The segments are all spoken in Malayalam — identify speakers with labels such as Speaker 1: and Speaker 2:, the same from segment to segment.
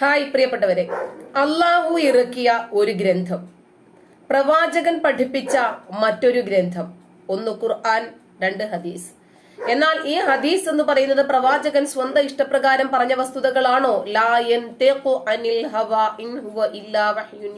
Speaker 1: ഹായ് പ്രിയപ്പെട്ടവരെ അള്ളാഹു ഇറക്കിയ ഒരു ഗ്രന്ഥം. പ്രവാചകൻ പഠിപ്പിച്ച മറ്റൊരു ഗ്രന്ഥം ഒന്ന് ഖുർആൻ രണ്ട് ഹദീസ്. എന്നാൽ ഈ ഹദീസ് എന്ന് പറയുന്നത് പ്രവാചകൻ സ്വന്തം ഇഷ്ടപ്രകാരം പറഞ്ഞ വസ്തുതകളാണോ? ലായൻ അനിൽ ഹവാ ഇൻ ഹുവ ഇല്ലാ വഹ്യുൻ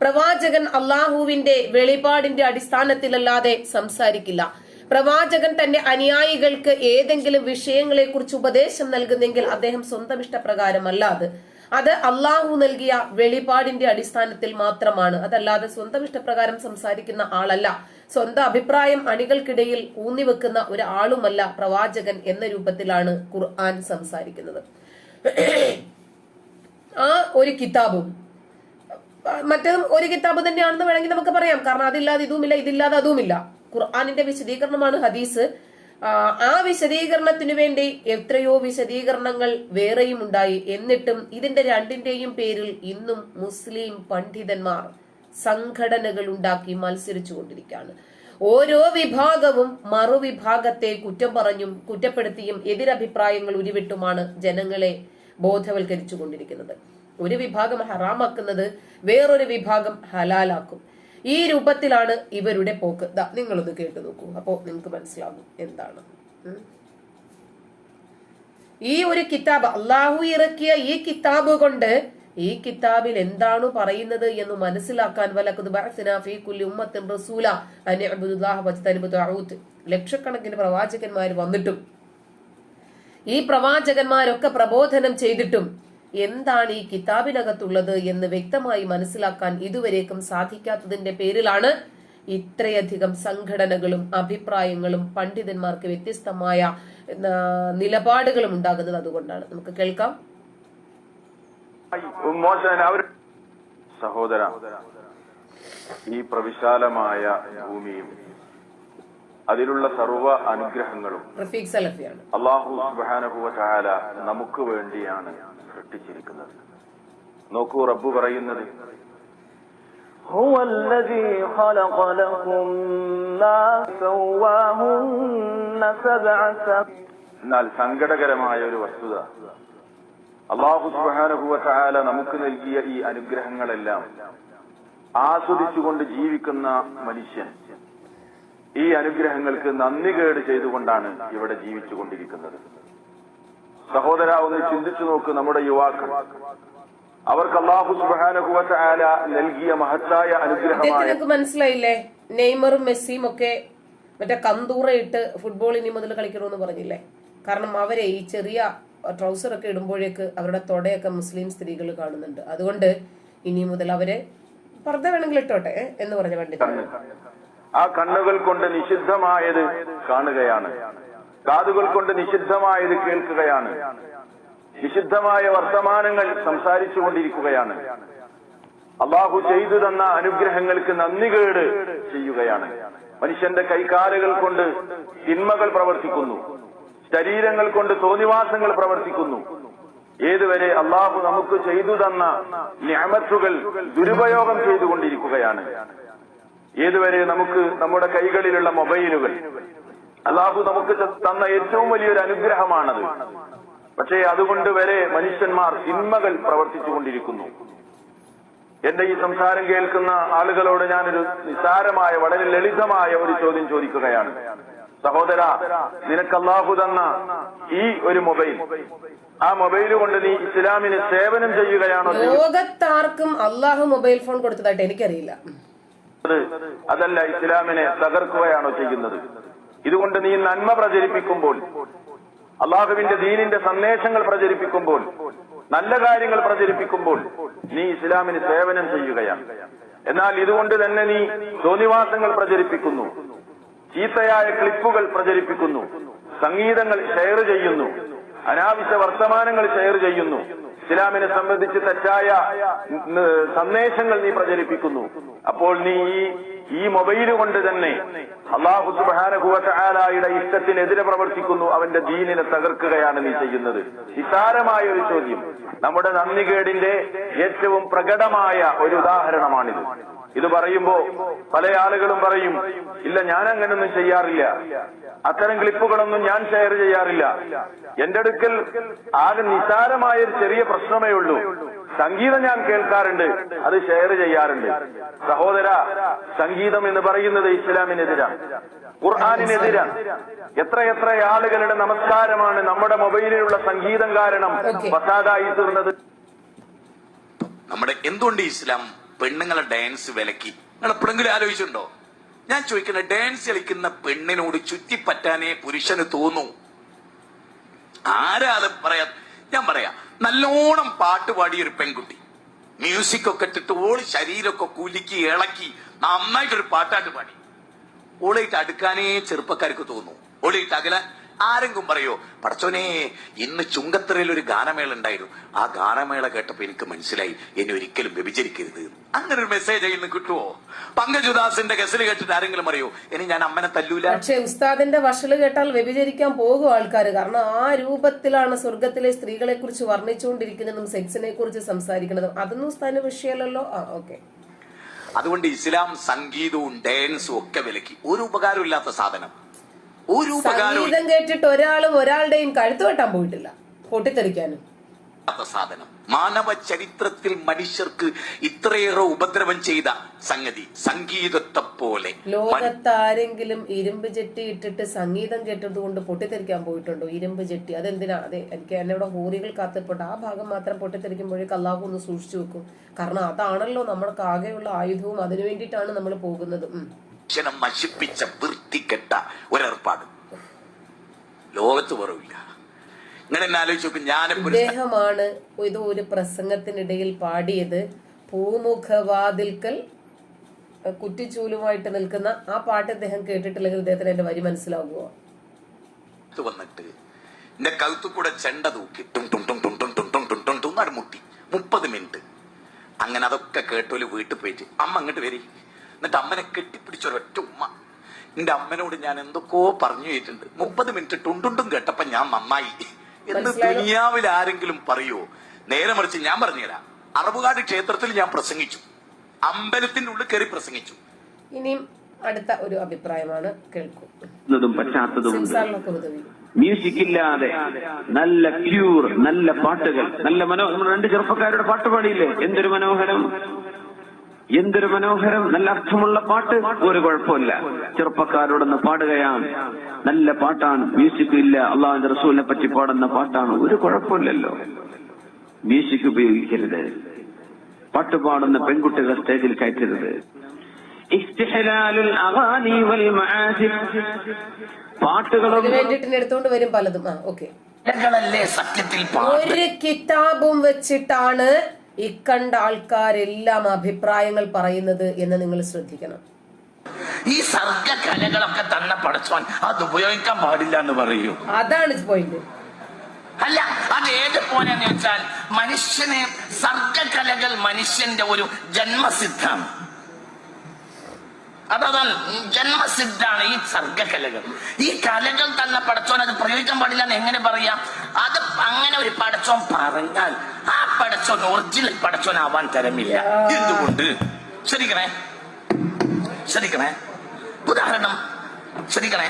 Speaker 1: പ്രവാചകൻ അള്ളാഹുവിന്റെ വെളിപാടിന്റെ അടിസ്ഥാനത്തിലല്ലാതെ സംസാരിക്കില്ല. പ്രവാചകൻ തന്റെ അനുയായികൾക്ക് ഏതെങ്കിലും വിഷയങ്ങളെ കുറിച്ച് ഉപദേശം നൽകുന്നെങ്കിൽ അദ്ദേഹം സ്വന്തം ഇഷ്ടപ്രകാരമല്ല അത്. അത് അള്ളാഹു നൽകിയ വെളിപാടിന്റെ അടിസ്ഥാനത്തിൽ മാത്രമാണ്. അതല്ലാതെ സ്വന്തം ഇഷ്ടപ്രകാരം സംസാരിക്കുന്ന ആളല്ല. സ്വന്തം അഭിപ്രായം അണികൾക്കിടയിൽ ഊന്നിവെക്കുന്ന ഒരാളുമല്ല പ്രവാചകൻ എന്ന രൂപത്തിലാണ് ഖുർആൻ സംസാരിക്കുന്നത്. ആ ഒരു കിതാബും മറ്റേതും ഒരു കിതാബ് തന്നെയാണെന്ന് വേണമെങ്കിൽ നമുക്ക് പറയാം. കാരണം അതില്ലാതെ ഇതുമില്ല ഇതില്ലാതെ അതുമില്ല. ഖുർആാനിന്റെ വിശദീകരണമാണ് ഹദീസ്. ആ, വിശദീകരണത്തിനു വേണ്ടി എത്രയോ വിശദീകരണങ്ങൾ വേറെയും ഉണ്ടായി. എന്നിട്ടും ഇതിന്റെ രണ്ടിന്റെയും പേരിൽ ഇന്നും മുസ്ലിം പണ്ഡിതന്മാർ സംഘടനകൾ ഉണ്ടാക്കി മത്സരിച്ചു കൊണ്ടിരിക്കുകയാണ് ഓരോ വിഭാഗവും മറുവിഭാഗത്തെ കുറ്റം പറഞ്ഞും കുറ്റപ്പെടുത്തിയും എതിരഭിപ്രായങ്ങൾ ഉരുവിട്ടുമാണ് ജനങ്ങളെ ബോധവൽക്കരിച്ചു കൊണ്ടിരിക്കുന്നത് ഒരു വിഭാഗം ഹറാമാക്കുന്നത് വേറൊരു വിഭാഗം ഹലാലാക്കും. ഈ രൂപത്തിലാണ് ഇവരുടെ പോക്ക്. ദാ നിങ്ങളൊന്ന് കേട്ടു നോക്കൂ. അപ്പോ നിങ്ങൾക്ക് മനസ്സിലാകും എന്താണ്. ഈ ഒരു കിതാബ് അള്ളാഹു ഇറക്കിയ ഈ കിതാബ് കൊണ്ട് ഈ കിതാബിൽ എന്താണ് പറയുന്നത് എന്ന് മനസ്സിലാക്കാൻ ലക്ഷക്കണക്കിന് പ്രവാചകന്മാർ വന്നിട്ടും ഈ പ്രവാചകന്മാരൊക്കെ പ്രബോധനം ചെയ്തിട്ടും എന്താണ് ഈ കിതാബിനകത്തുള്ളത് എന്ന് വ്യക്തമായി മനസ്സിലാക്കാൻ ഇതുവരേക്കും സാധിക്കാത്തതിന്റെ പേരിലാണ് ഇത്രയധികം സംഘടനകളും അഭിപ്രായങ്ങളും പണ്ഡിതന്മാർക്ക് വ്യത്യസ്തമായ നിലപാടുകളും ഉണ്ടാകുന്നത് അതുകൊണ്ടാണ്. നമുക്ക് കേൾക്കാം.
Speaker 2: സഹോദര ഈ പ്രവിശാലമായ ഭൂമിയും അതിലുള്ള സർവ അനുഗ്രഹങ്ങളും
Speaker 1: റഫീഖ് സലഫിയാണ്
Speaker 2: അള്ളാഹു സുബാനഹുവ ചായാല നമുക്ക് വേണ്ടിയാണ് സൃഷ്ടിച്ചിരിക്കുന്നത് നോക്കൂ റബ്ബ് പറയുന്നത്
Speaker 3: هو الذي خلق لكم ما سواهن سبع سم
Speaker 2: എന്നാൽ സങ്കടകരമായ ഒരു വസ്തുത അള്ളാഹു സുബാനഹുവ ചായാല നമുക്ക് നൽകിയ ഈ അനുഗ്രഹങ്ങളെല്ലാം ആസ്വദിച്ചുകൊണ്ട് ജീവിക്കുന്ന മനുഷ്യൻ ഈ അനുഗ്രഹങ്ങൾക്ക് നന്ദി കേട് ചെയ്തുകൊണ്ടാണ് ഇവിടെ ജീവിച്ചുകൊണ്ടിരിക്കുന്നത്. സഹോദര ഒന്ന് ചിന്തിച്ചു നോക്ക് നമ്മുടെ യുവാക്കൾ. അവർക്ക് അള്ളാഹു സുബാനഹുവ ആല നൽകിയ മഹത്തായ
Speaker 1: അനുഗ്രഹം മനസ്സിലായില്ലേ? നെയ്മറും മെസ്സിയും ഒക്കെ മറ്റേ കന്തൂറ ഇട്ട് ഫുട്ബോൾ ഇനി മുതൽ കളിക്കണമെന്ന് പറഞ്ഞില്ലേ? കാരണം അവരെ ഈ ചെറിയ ട്രൗസർ ഒക്കെ ഇടുമ്പോഴേക്ക് അവരുടെ തൊടയൊക്കെ മുസ്ലിം സ്ത്രീകൾ കാണുന്നുണ്ട്. അതുകൊണ്ട് ഇനി മുതൽ അവരെ പർദ്ദ വേണമെങ്കിൽ ഇട്ടോട്ടെ എന്ന് പറഞ്ഞ പണ്ഡിതൻ
Speaker 2: ആ കണ്ണുകൾ കൊണ്ട് നിഷിദ്ധമായത് കാണുകയാണ്. കാതുകൾ കൊണ്ട് നിഷിദ്ധമായത് കേൾക്കുകയാണ്. നിഷിദ്ധമായ വർത്തമാനങ്ങൾ സംസാരിച്ചു കൊണ്ടിരിക്കുകയാണ് അള്ളാഹു ചെയ്തു തന്ന അനുഗ്രഹങ്ങൾക്ക് നന്ദികേട് ചെയ്യുകയാണ്. മനുഷ്യന്റെ കൈകാലുകൾ കൊണ്ട് തിന്മകൾ പ്രവർത്തിക്കുന്നു. ശരീരങ്ങൾ കൊണ്ട് തോന്നിവാസങ്ങൾ പ്രവർത്തിക്കുന്നു. ഏതുവരെ അള്ളാഹു നമുക്ക് ചെയ്തു തന്ന ഞാമത്തുകൾ ദുരുപയോഗം ചെയ്തുകൊണ്ടിരിക്കുകയാണ്. ഏതുവരെ നമുക്ക് നമ്മുടെ കൈകളിലുള്ള മൊബൈലുകൾ അള്ളാഹു നമുക്ക് തന്ന ഏറ്റവും വലിയൊരു അനുഗ്രഹമാണത്. പക്ഷേ അതുകൊണ്ട് വരെ മനുഷ്യന്മാർ തിന്മകൾ പ്രവർത്തിച്ചുകൊണ്ടിരിക്കുന്നു എന്റെ ഈ സംസാരം കേൾക്കുന്ന ആളുകളോട് ഞാനൊരു നിസാരമായ വളരെ ലളിതമായ ഒരു ചോദ്യം ചോദിക്കുകയാണ്. സഹോദര നിനക്ക് അള്ളാഹു തന്ന ഈ ഒരു മൊബൈൽ ആ മൊബൈൽ കൊണ്ട് നീ ഇസ്ലാമിന് സേവനം ചെയ്യുകയാണോ
Speaker 1: ലോകത്താർക്കും അള്ളാഹു മൊബൈൽ ഫോൺ കൊടുത്തതായിട്ട് എനിക്കറിയില്ല.
Speaker 2: അതല്ല ഇസ്ലാമിനെ തകർക്കുകയാണോ ചെയ്യുന്നത്? ഇതുകൊണ്ട് നീ നന്മ പ്രചരിപ്പിക്കുമ്പോൾ അള്ളാഹുവിന്റെ ദീനിന്റെ സന്ദേശങ്ങൾ പ്രചരിപ്പിക്കുമ്പോൾ നല്ല കാര്യങ്ങൾ പ്രചരിപ്പിക്കുമ്പോൾ നീ ഇസ്ലാമിന് സേവനം ചെയ്യുകയാണ്. എന്നാൽ ഇതുകൊണ്ട് തന്നെ നീ തോന്നിവാസങ്ങൾ പ്രചരിപ്പിക്കുന്നു ചീത്തയായ ക്ലിപ്പുകൾ പ്രചരിപ്പിക്കുന്നു സംഗീതങ്ങൾ ഷെയർ ചെയ്യുന്നു അനാവശ്യ വർത്തമാനങ്ങൾ ഷെയർ ചെയ്യുന്നു ഇസ്ലാമിനെ സംബന്ധിച്ച് തെറ്റായ സന്ദേശങ്ങൾ നീ പ്രചരിപ്പിക്കുന്നു. അപ്പോൾ നീ ഈ മൊബൈൽ കൊണ്ട് തന്നെ അള്ളാഹു സുബാനഹുവലായുടെ ഇഷ്ടത്തിനെതിരെ പ്രവർത്തിക്കുന്നു അവന്റെ ദീനിനെ തകർക്കുകയാണ് നീ ചെയ്യുന്നത്. നിസാരമായ ഒരു ചോദ്യം. നമ്മുടെ നന്ദികേടിന്റെ ഏറ്റവും പ്രകടമായ ഒരു ഉദാഹരണമാണിത്. ഇത് പറയുമ്പോ പല ആളുകളും പറയും ഇല്ല ഞാൻ അങ്ങനൊന്നും ചെയ്യാറില്ല. അത്തരം ക്ലിപ്പുകളൊന്നും ഞാൻ ഷെയർ ചെയ്യാറില്ല. എന്റെ അടുക്കൽ ആകെ നിസാരമായ ഒരു ചെറിയ പ്രശ്നമേ ഉള്ളൂ. സംഗീതം ഞാൻ കേൾക്കാറുണ്ട്. അത് ഷെയർ ചെയ്യാറുണ്ട്. സഹോദര സംഗീതം എന്ന് പറയുന്നത് ഇസ്ലാമിനെതിരാണ് ഖുർആാനിനെതിരാണ് എത്ര എത്ര ആളുകളുടെ നമസ്കാരമാണ് നമ്മുടെ മൊബൈലിലുള്ള സംഗീതം കാരണം. ഫസാദായി തീർന്നത്
Speaker 4: നമ്മുടെ എന്തുകൊണ്ട് ഇസ്ലാം പെണ്ണുങ്ങളെ ഡാൻസ് വിലക്കി? നിങ്ങൾ എപ്പോഴെങ്കിലും ആലോചിച്ചിട്ടുണ്ടോ? ഞാൻ ചോദിക്കുന്ന ഡാൻസ് കളിക്കുന്ന പെണ്ണിനോട് ചുറ്റിപ്പറ്റാനേ പുരുഷന് തോന്നൂ. ആരാ അത് പറയാ? ഞാൻ പറയാ. നല്ലോണം പാട്ട് പാടിയ ഒരു പെൺകുട്ടി. മ്യൂസിക് ഒക്കെ ഇട്ടിട്ട് ഓൾ ശരീരമൊക്കെ കുലുക്കി ഇളക്കി നന്നായിട്ടൊരു പാട്ടാട്ട് പാടി. ഓളായിട്ട് അടുക്കാനേ ചെറുപ്പക്കാർക്ക് തോന്നുന്നു ഓളായിട്ട് അകലാൻ ആരെങ്കിലും പറയോ പടച്ചോനെ ഇന്ന് ചുങ്കത്തറയിൽ ഒരു ഗാനമേള ഉണ്ടായിരുന്നു. ആ ഗാനമേള കേട്ടപ്പോ എനിക്ക് മനസ്സിലായി എന്നെ ഒരിക്കലും വ്യഭിചരിക്കരുത്. അങ്ങനെ ഒരു മെസ്സേജ് ഇന്ന് കിട്ടുവോ? പങ്കജുദാസിന്റെ ഗസൽ കേട്ടിട്ട് ആരെങ്കിലും പറയോ ഇനി ഞാൻ അമ്മനെ തല്ലൂല?
Speaker 1: പക്ഷെ ഉസ്താദിന്റെ വഷൾ കേട്ടാൽ വ്യഭിചരിക്കാൻ പോകും ആൾക്കാർ കാരണം ആ രൂപത്തിലാണ് സ്വർഗത്തിലെ സ്ത്രീകളെ കുറിച്ച് വർണിച്ചുകൊണ്ടിരിക്കുന്നതും സെക്സിനെ കുറിച്ച് സംസാരിക്കുന്നതും. അതൊന്നും ഉസ്താദിന്റെ വിഷയമല്ലല്ലോ? ആ ഓക്കെ.
Speaker 4: അതുകൊണ്ട് ഇസ്ലാം സംഗീതവും ഡാൻസും ഒക്കെ വിലക്കി. ഒരു ഉപകാരമില്ലാത്ത സാധനം. ഒരു
Speaker 1: സംഗീതം കേട്ടിട്ട് ഒരാളും ഒരാളുടെയും കഴുത്ത് വെട്ടാൻ പോയിട്ടില്ല. പൊട്ടിത്തെറിക്കാനും.
Speaker 4: സാധനം മാനവ ചരിത്രത്തിൽ മനുഷ്യർക്ക് ഇത്രയേറെ ഉപദ്രവം ചെയ്ത സംഗതി സംഗീതത്തെ പോലെ.
Speaker 1: ലോകത്താരെങ്കിലും ഇരുമ്പ് ജെട്ടി ഇട്ടിട്ട് സംഗീതം കേട്ടത് കൊണ്ട് പൊട്ടിത്തെറിക്കാൻ പോയിട്ടുണ്ടോ? ഇരുമ്പ് ജെട്ടി അതെന്തിനാ? അതെ എനിക്ക് എന്നോട് ഹോറികൾ കാത്തിൽപ്പെട്ട ആ ഭാഗം മാത്രം പൊട്ടിത്തെറിക്കുമ്പോഴേക്ക് അള്ളാഹു ഒന്ന് സൂക്ഷിച്ചു വെക്കും. കാരണം അതാണല്ലോ നമ്മൾക്ക് ആകെയുള്ള ആയുധവും അതിനു വേണ്ടിയിട്ടാണ് നമ്മൾ പോകുന്നത്.
Speaker 4: മനുഷ്യനെ നശിപ്പിച്ച വൃത്തിക്കെട്ട ഒരേർപ്പാട് ലോകത്ത് കുറവില്ല
Speaker 1: ഇദ്ദേഹമാണ് ഇത് ഒരു പ്രസംഗത്തിനിടയിൽ പാടിയത് പൂമുഖവാതിൽക്കൽ കുറ്റിച്ചൂലുമായിട്ട് നിൽക്കുന്ന ആ പാട്ട് അദ്ദേഹം കേട്ടിട്ടില്ലെങ്കിൽ അദ്ദേഹത്തിന് എന്റെ വരി മനസ്സിലാകുമോ
Speaker 4: വന്നിട്ട് എന്റെ കഴുത്തു കൂടെ ചെണ്ട തൂക്കി ടും ടും ടും ടും ടും ടും ടും ടും ടും മുട്ടി മുപ്പത് മിനിറ്റ് അങ്ങനെ അതൊക്കെ കേട്ടോൽ വീട്ടിൽ പോയിട്ട് അമ്മ അങ്ങോട്ട് വരി എന്നിട്ട് അമ്മനെ കെട്ടിപ്പിടിച്ചൊരൊറ്റ ഉമ്മ. എന്റെ അമ്മനോട് ഞാൻ എന്തൊക്കെയോ പറഞ്ഞു പോയിട്ടുണ്ട് മുപ്പത് മിനിറ്റ് ടുണ്ടുണ്ടും കേട്ടപ്പോ ഞാൻ നന്നായി. എന്ന്? ദുനിയാവിൽ ആരെങ്കിലും പറയോ? നേരെ മറിച്ച് ഞാൻ പറഞ്ഞുതരാം. അറബുകാട് ക്ഷേത്രത്തിൽ ഞാൻ പ്രസംഗിച്ചു. അമ്പലത്തിന്റെ ഉള്ളിൽ കയറി പ്രസംഗിച്ചു.
Speaker 1: ഇനിയും അടുത്ത ഒരു അഭിപ്രായമാണ് കേൾക്കൂ ും.
Speaker 5: പറ്റാത്തതുമുണ്ട് മ്യൂസിക് ഇല്ലാതെ നല്ല ക്യൂർ നല്ല പാട്ടുകൾ നല്ല മനോ നമ്മൾ രണ്ട് ചെറുപ്പക്കാരുടെ പാട്ട് പാടിയില്ലേ? എന്തൊരു മനോഹരം. എന്തൊരു മനോഹരം നല്ല അർത്ഥമുള്ള പാട്ട്? ഒരു കുഴപ്പമില്ല. ചെറുപ്പക്കാരോടൊന്ന് പാടുകയാണ് നല്ല പാട്ടാണ്. മ്യൂസിക് ഇല്ല. അള്ളാഹുന്റെ റസൂലിനെ പറ്റി പാടുന്ന പാട്ടാണ്. ഒരു കുഴപ്പമില്ലല്ലോ. മ്യൂസിക് ഉപയോഗിക്കരുത്. പാട്ട് പാടുന്ന പെൺകുട്ടികൾ സ്റ്റേജിൽ കയറ്റരുത്. പാട്ടുകളും
Speaker 1: വരും പലതും.
Speaker 4: സത്യത്തിൽ പാട്ട്?
Speaker 1: ഒരു കിതാബും വെച്ചിട്ടാണ് ഇക്കണ്ട ആൾക്കാരെല്ലാം അഭിപ്രായങ്ങൾ പറയുന്നത് എന്ന് നിങ്ങൾ ശ്രദ്ധിക്കണം.
Speaker 6: ഈ സർഗ കലകളൊക്കെ തന്നെ പഠിച്ചോൻ അത് ഉപയോഗിക്കാൻ പാടില്ല എന്ന് പറയൂ.
Speaker 1: അതാണ് പോയിന്റ്
Speaker 6: അല്ല അത് ഏത് പോലെന്ന് വെച്ചാൽ മനുഷ്യനെ സർഗകലകൾ മനുഷ്യന്റെ ഒരു ജന്മസിദ്ധാണ്. അതതാണ് ജന്മസിദ്ധാണ് ഈ സർഗകലകൾ. ഈ കലകൾ തന്നെ പടച്ചോൻ അത് പ്രയോഗിക്കാൻ പാടില്ല എന്ന് എങ്ങനെ പറയാ? അത് അങ്ങനെ ഒരു പടച്ചോൻ പറഞ്ഞാൽ ആ പടച്ചോൻ ഒറിജിനൽ പടച്ചോൻ ആവാൻ തരമില്ല. എന്തുകൊണ്ട്? ശരിക്കണേ ശ്രദ്ധിക്കണേ. ഉദാഹരണം ശ്രദ്ധിക്കണേ.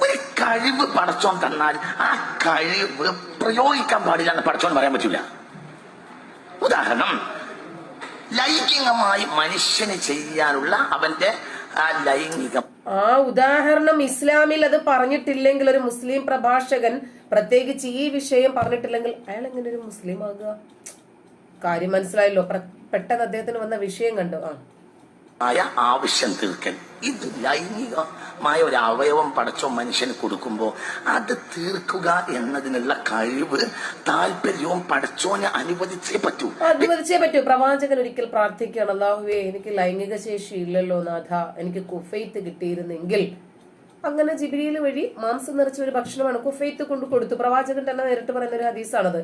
Speaker 6: ഒരു കഴിവ് പടച്ചോൻ തന്നാൽ ആ കഴിവ് പ്രയോഗിക്കാൻ പാടില്ല എന്ന് പടച്ചോൻ പറയാൻ പറ്റില്ല ഉദാഹരണം ലൈംഗികമായി മനുഷ്യന് ചെയ്യാനുള്ള അവന്റെ ആ ലൈംഗികം.
Speaker 1: ആ ഉദാഹരണം ഇസ്ലാമിൽ അത് പറഞ്ഞിട്ടില്ലെങ്കിൽ ഒരു മുസ്ലിം പ്രഭാഷകൻ പ്രത്യേകിച്ച് ഈ വിഷയം പറഞ്ഞിട്ടില്ലെങ്കിൽ അയാൾ എങ്ങനെ ഒരു മുസ്ലിം ആകുക? കാര്യം മനസ്സിലായല്ലോ. പെട്ടെന്ന് അദ്ദേഹത്തിന് വന്ന വിഷയം കണ്ടു. ആ.
Speaker 6: ആയ ആവശ്യം തീർക്കൽ ഇത് ലൈംഗികമായ ഒരു അവയവം പടച്ചോ മനുഷ്യന് കൊടുക്കുമ്പോ അത് തീർക്കുക എന്നതിനുള്ള കഴിവ് താല്പര്യവും പടച്ചോന് അനുവദിച്ചേ പറ്റൂ.
Speaker 1: അനുവദിച്ചേ പറ്റൂ. പ്രവാചകൻ ഒരിക്കൽ പ്രാർത്ഥിക്കുകയാണ് അള്ളാഹുവേ എനിക്ക് ലൈംഗിക ശേഷി ഇല്ലല്ലോ നാഥ. എനിക്ക് കുഫൈത്ത് കിട്ടിയിരുന്നെങ്കിൽ അങ്ങനെ ജിബിരിയിൽ വഴി മാംസം നിറച്ച ഒരു ഭക്ഷണമാണ് കുഫൈത്ത് കൊണ്ട് കൊടുത്തു. പ്രവാചകൻ തന്നെ നേരിട്ട് പറയുന്ന ഒരു ഹദീസാണത്.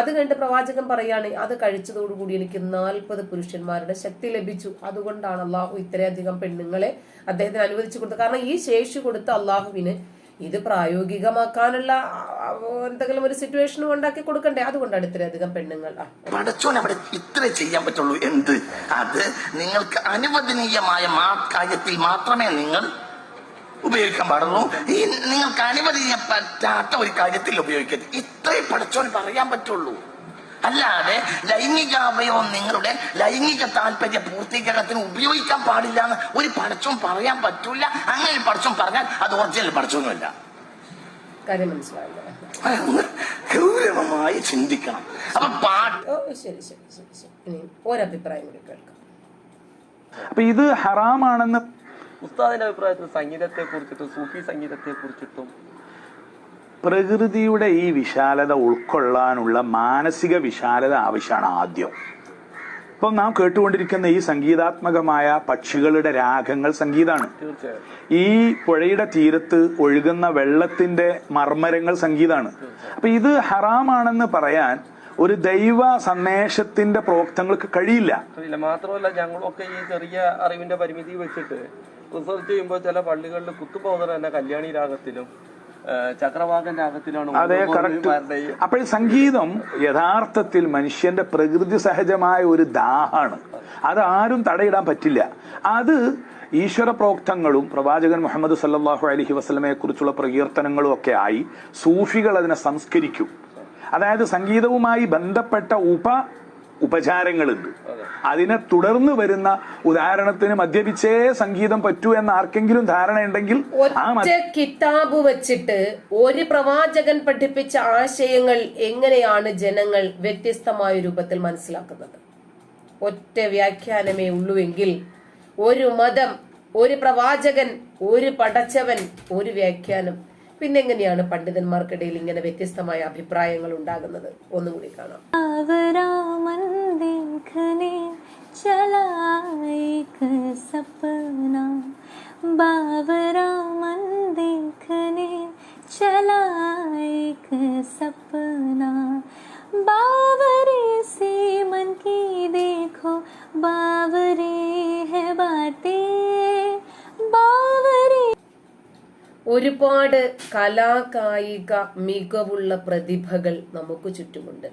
Speaker 1: അത് കണ്ട് പ്രവാചകൻ പറയാണ് അത് കഴിച്ചതോടുകൂടി എനിക്ക് നാൽപ്പത് പുരുഷന്മാരുടെ ശക്തി ലഭിച്ചു. അതുകൊണ്ടാണ് അള്ളാഹു ഇത്രയധികം പെണ്ണുങ്ങളെ അദ്ദേഹത്തിന് അനുവദിച്ചു കൊടുത്തത്. കാരണം ഈ ശേഷി കൊടുത്ത അള്ളാഹുവിന് ഇത് പ്രായോഗികമാക്കാനുള്ള എന്തെങ്കിലും ഒരു സിറ്റുവേഷൻ ഉണ്ടാക്കി കൊടുക്കണ്ടേ? അതുകൊണ്ടാണ് ഇത്രയധികം പെണ്ണുങ്ങൾ.
Speaker 6: പടച്ചോൻ അവിടെ ഇത്ര ചെയ്യാൻ പറ്റുള്ളൂ. എന്ത്? അത് നിങ്ങൾക്ക് അനുവദനീയമായ കാര്യത്തിൽ മാത്രമേ നിങ്ങൾ ഉപയോഗിക്കാൻ പാടുള്ളൂ. ഈ നിങ്ങൾക്ക് അനുമതി ചെയ്യാൻ പറ്റാത്ത ഒരു കാര്യത്തിൽ ഉപയോഗിക്കരുത്. ഇത്രയും പഠിച്ചോൻ പറയാൻ പറ്റുള്ളൂ. അല്ലാതെ ലൈംഗിക അവയവം നിങ്ങളുടെ ലൈംഗിക താല്പര്യ പൂർത്തീകരണത്തിന് ഉപയോഗിക്കാൻ പാടില്ല എന്ന് ഒരു പഠിച്ചും പറയാൻ പറ്റൂല. അങ്ങനെ ഒരു പടച്ചോൻ പറഞ്ഞാൽ അത് ഒറിജിനൽ പഠിച്ചൊന്നുമല്ല
Speaker 1: കാര്യം മനസ്സിലായല്ലോ?
Speaker 6: അതൊന്ന് ഗൗരവമായി ചിന്തിക്കണം. അപ്പൊ പാട്ട്
Speaker 1: ശരി ശരി ശരി ശരി. ഇനി ഒരഭിപ്രായം കൂടി കേൾക്കാം.
Speaker 7: അപ്പൊ ഇത് ഹറാമാണെന്ന്
Speaker 3: ഉസ്താദിന്റെ അഭിപ്രായത്തിൽ സംഗീതത്തെ കുറിച്ചിട്ടും സൂഫി സംഗീതത്തെ കുറിച്ചിട്ടും
Speaker 7: പ്രകൃതിയുടെ ഈ വിശാലത ഉൾക്കൊള്ളാനുള്ള മാനസിക വിശാലത ആവശ്യമാണ് ആദ്യം. ഇപ്പം നാം കേട്ടുകൊണ്ടിരിക്കുന്ന ഈ സംഗീതാത്മകമായ പക്ഷികളുടെ രാഗങ്ങൾ സംഗീതമാണ് ഈ പുഴയുടെ തീരത്ത് ഒഴുകുന്ന വെള്ളത്തിന്റെ മർമ്മരങ്ങൾ സംഗീതമാണ് അപ്പൊ ഇത് ഹറാമാണെന്ന് പറയാൻ ഒരു ദൈവ സന്ദേശത്തിന്റെ പ്രോക്തങ്ങൾക്ക് കഴിയില്ല.
Speaker 3: മാത്രമല്ല ഞങ്ങളൊക്കെ ഈ ചെറിയ അറിവിന്റെ പരിമിതി വെച്ചിട്ട് റിസർച്ച് ചെയ്യുമ്പോൾ ചില പള്ളികളിൽ കുത്തുപോകുന്നത് തന്നെ കല്യാണി രാഗത്തിലും ചക്രവാകൻ രാഗത്തിലാണ്
Speaker 7: അതെ കറക്റ്റ് അപ്പോൾ സംഗീതം യഥാർത്ഥത്തിൽ മനുഷ്യന്റെ പ്രകൃതി സഹജമായ ഒരു ദാഹാണ് അത് ആരും തടയിടാൻ പറ്റില്ല. അത് ഈശ്വര പ്രോക്തങ്ങളും പ്രവാചകൻ മുഹമ്മദ് സല്ലാഹു അലഹി വസ്ലമയെ കുറിച്ചുള്ള പ്രകീർത്തനങ്ങളും ഒക്കെ ആയി സൂഫികൾ അതിനെ സംസ്കരിക്കും. അതായത് സംഗീതവുമായി ബന്ധപ്പെട്ട ഉപ ഉപചാരങ്ങളുണ്ട്. അതിനെ തുടർന്ന് വരുന്ന ഉദാഹരണത്തിന് മദ്യപിച്ചേ സംഗീതം പറ്റൂ എന്ന് ആർക്കെങ്കിലും ധാരണയുണ്ടെങ്കിൽ
Speaker 1: കിതാബ് വെച്ചിട്ട് ഒരു പ്രവാചകൻ പഠിപ്പിച്ച ആശയങ്ങൾ എങ്ങനെയാണ് ജനങ്ങൾ വ്യത്യസ്തമായ രൂപത്തിൽ മനസ്സിലാക്കുന്നത്? ഒറ്റ വ്യാഖ്യാനമേ ഉള്ളുവെങ്കിൽ ഒരു മതം ഒരു പ്രവാചകൻ ഒരു പടച്ചവൻ ഒരു വ്യാഖ്യാനം പിന്നെ എങ്ങനെയാണ് പണ്ഡിതന്മാർക്കിടയിൽ ഇങ്ങനെ വ്യത്യസ്തമായ അഭിപ്രായങ്ങൾ ഉണ്ടാകുന്നത് ഒന്നുകൂടി കാണാം
Speaker 8: बावरा मन देखने चला एक सपना बावरा मन देखने चला एक सपना
Speaker 1: ഒരുപാട് കലാകായിക മികവുള്ള പ്രതിഭകൾ നമുക്ക് ചുറ്റുമുണ്ട്.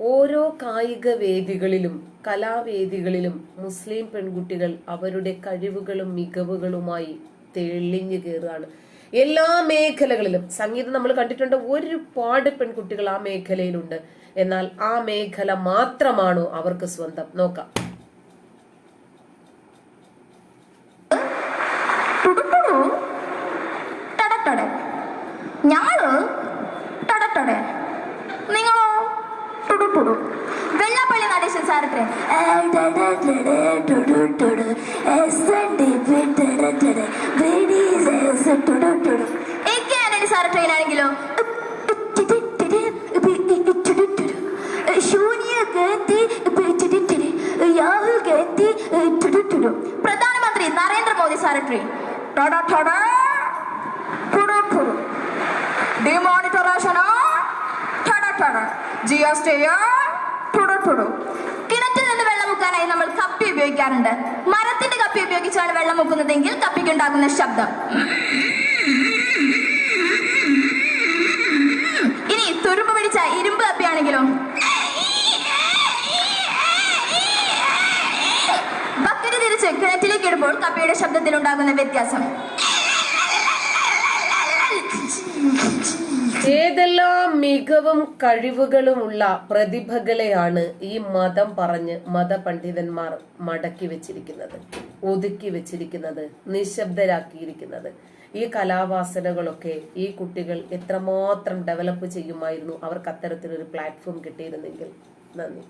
Speaker 1: ഓരോ കായിക വേദികളിലും കലാവേദികളിലും മുസ്ലിം പെൺകുട്ടികൾ അവരുടെ കഴിവുകളും മികവുകളുമായി തെളിഞ്ഞു കയറുകയാണ്. എല്ലാ മേഖലകളിലും സംഗീതം നമ്മൾ കണ്ടിട്ടുണ്ട് ഒരുപാട് പെൺകുട്ടികൾ ആ മേഖലയിലുണ്ട്. എന്നാൽ ആ മേഖല മാത്രമാണോ അവർക്ക് സ്വന്തം? നോക്കാം.
Speaker 9: டான்ஸாக இருக்கிறேன் എങ്ങനെയാണ് സാർ ട്രെയിനാണെങ്കിലോ പ്രധാനമന്ത്രി നരേന്ദ്രമോദി സാറ് ട്രെയിൻ ഡിമോണിറ്ററേഷനോ ജിയോ സ്റ്റേയോ നമ്മൾ കപ്പി ഉപയോഗിക്കാറുണ്ട്. മരത്തിന്റെ കപ്പി ഉപയോഗിച്ചാണ് വെള്ളം മുക്കുന്നതെങ്കിൽ കപ്പിക്കുണ്ടാകുന്ന ശബ്ദം. ഇനി തുരുമ്പ് പിടിച്ച ഇരുമ്പ് കപ്പിയാണെങ്കിലോ? ബക്കറ്റ് തിരിച്ച് കിണറ്റിലേക്ക് ഇടുമ്പോൾ കപ്പിയുടെ ശബ്ദത്തിൽ ഉണ്ടാകുന്ന വ്യത്യാസം.
Speaker 1: ഏതെല്ലാം മികവും കഴിവുകളുമുള്ള പ്രതിഭകളെയാണ് ഈ മതം പറഞ്ഞ് മതപണ്ഡിതന്മാർ മടക്കി വെച്ചിരിക്കുന്നത് ഒതുക്കി വെച്ചിരിക്കുന്നത് നിശബ്ദരാക്കിയിരിക്കുന്നത്. ഈ കലാവാസനകളൊക്കെ ഈ കുട്ടികൾ എത്രമാത്രം ഡെവലപ്പ് ചെയ്യുമായിരുന്നു. അവർക്ക് അത്തരത്തിലൊരു പ്ലാറ്റ്ഫോം കിട്ടിയിരുന്നെങ്കിൽ. നന്ദി.